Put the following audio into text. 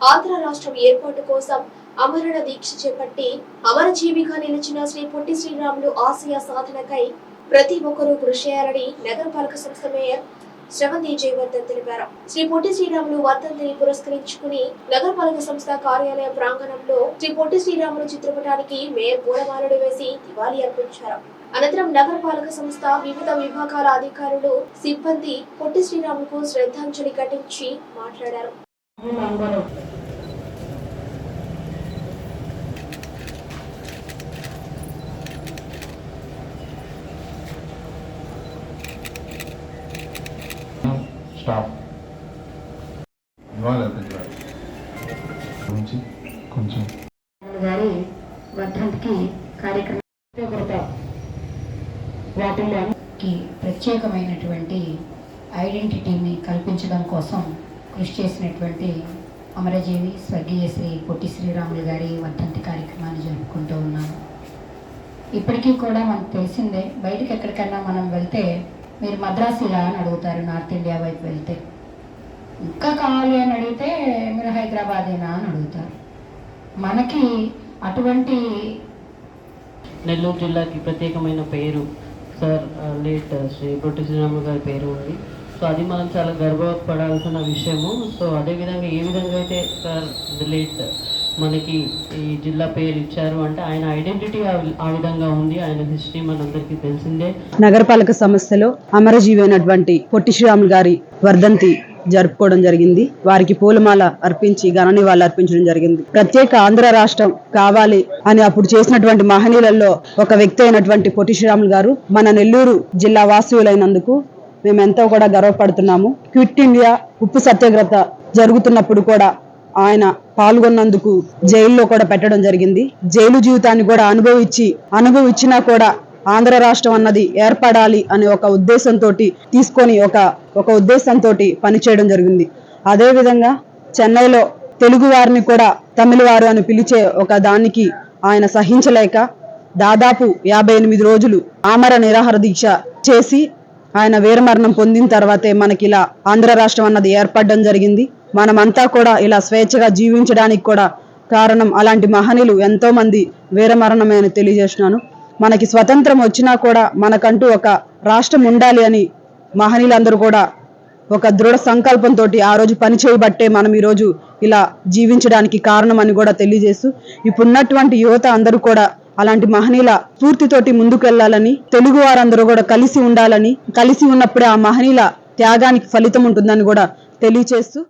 ఆంధ్ర రాష్ట్రం ఏర్పాటు కోసం అమరణ దీక్ష చేపట్టి అమరజీవిగా నిలిచిన శ్రీ పొట్టి శ్రీరాములు ఆశయ సాధనకై ప్రతి ఒక్కరూ కృషి చేయాలని నగరపాలక సంస్థ మేయర్ శ్రవంతి జయవర్ధన్ తెలిపారు. శ్రీ పొట్టి శ్రీరాములు వర్ధంతిని పురస్కరించుకుని నగరపాలక సంస్థ కార్యాలయ ప్రాంగణంలో శ్రీ పొట్టి శ్రీరాములు చిత్రపటానికి మేయర్ పూలమాలలు వేసి దివాళీ అర్పించారు. అనంతరం నగరపాలక సంస్థ వివిధ విభాగాల అధికారులు సిబ్బంది పొట్టి శ్రీరాములకు శ్రద్ధాంజలి ఘటించి మాట్లాడారు. స్టాప్. కొంచెం గారి వర్ధంతికి కార్యక్రమం వాటికి ప్రత్యేకమైనటువంటి ఐడెంటిటీని కల్పించడం కోసం కృషి చేసినటువంటి అమరజీవి స్వర్గీయ శ్రీ పొట్టి శ్రీరాములు గారి వర్ధంతి కార్యక్రమాన్ని జరుపుకుంటూ ఉన్నాము. ఇప్పటికీ కూడా మనకు తెలిసిందే బయటకు ఎక్కడికైనా మనం వెళ్తే మీరు మద్రాసులా అని అడుగుతారు నార్త్ ఇండియా వైపు వెళ్తే? ఇంకా కావాలి అని అడిగితే మీరు హైదరాబాదేనా అని అడుగుతారు. మనకి అటువంటి నెల్లూరు జిల్లాకి ప్రత్యేకమైన పేరు సార్ లేట్ శ్రీ పొట్టి శ్రీరాములు గారి పేరు ఉంది. సో అది మనం చాలా గర్వపడాల్సిన విషయము. సో అదేవిధంగా ఏ విధంగా అయితే సార్ లేట్ మనకి ఈ జిల్లా పేరు ఇచ్చారు అంటే ఆయన ఐడెంటిటీ ఆ విధంగా ఉంది. ఆయన హిస్టరీ మనందరికీ తెలిసిందే. నగరపాలక సంస్థలో అమరజీవి అయినటువంటి పొట్టి శ్రీరాములు గారి వర్ధంతి జరుపుకోవడం జరిగింది. వారికి పూలమాల అర్పించి ఘన నివాళులు అర్పించడం జరిగింది. ప్రత్యేక ఆంధ్ర రాష్ట్రం కావాలి అని అప్పుడు చేసినటువంటి మహనీయులలో ఒక వ్యక్తి అయినటువంటి పొట్టి శ్రీరాములు గారు మన నెల్లూరు జిల్లా వాసువులైనందుకు మేము ఎంతో కూడా గర్వపడుతున్నాము. క్విట్ ఇండియా ఉప్పు సత్యాగ్రత జరుగుతున్నప్పుడు కూడా ఆయన పాల్గొన్నందుకు జైల్లో కూడా పెట్టడం జరిగింది. జైలు జీవితాన్ని కూడా అనుభవించి అనుభవించినా కూడా ఆంధ్ర రాష్ట్రం అన్నది ఏర్పడాలి అనే ఒక ఉద్దేశంతో తీసుకొని ఒక ఒక ఉద్దేశంతో పనిచేయడం జరిగింది. అదేవిధంగా చెన్నైలో తెలుగు వారిని కూడా తమిళ వారు అని పిలిచే ఒక దానికి ఆయన సహించలేక దాదాపు యాభై ఎనిమిది రోజులు ఆమర నిరాహార దీక్ష చేసి ఆయన వీరమరణం పొందిన తర్వాతే మనకి ఇలా ఆంధ్ర రాష్ట్రం అన్నది ఏర్పడడం జరిగింది. మనమంతా కూడా ఇలా స్వేచ్ఛగా జీవించడానికి కూడా కారణం అలాంటి మహనీయులు ఎంతో మంది వీరమరణమే అని తెలియజేస్తున్నాను. మనకి స్వతంత్రం వచ్చినా కూడా మనకంటూ ఒక రాష్ట్రం ఉండాలి అని మహనీయులందరూ కూడా ఒక దృఢ సంకల్పంతో ఆ రోజు పని చేయబట్టే మనం ఈ రోజు ఇలా జీవించడానికి కారణం అని కూడా తెలియజేస్తూ ఇప్పుడున్నటువంటి యువత అందరూ కూడా అలాంటి మహనీయుల స్ఫూర్తితోటి ముందుకెళ్ళాలని తెలుగు వారందరూ కూడా కలిసి ఉండాలని కలిసి ఉన్నప్పుడే ఆ మహనీయుల త్యాగానికి ఫలితం ఉంటుందని కూడా తెలియచేస్తూ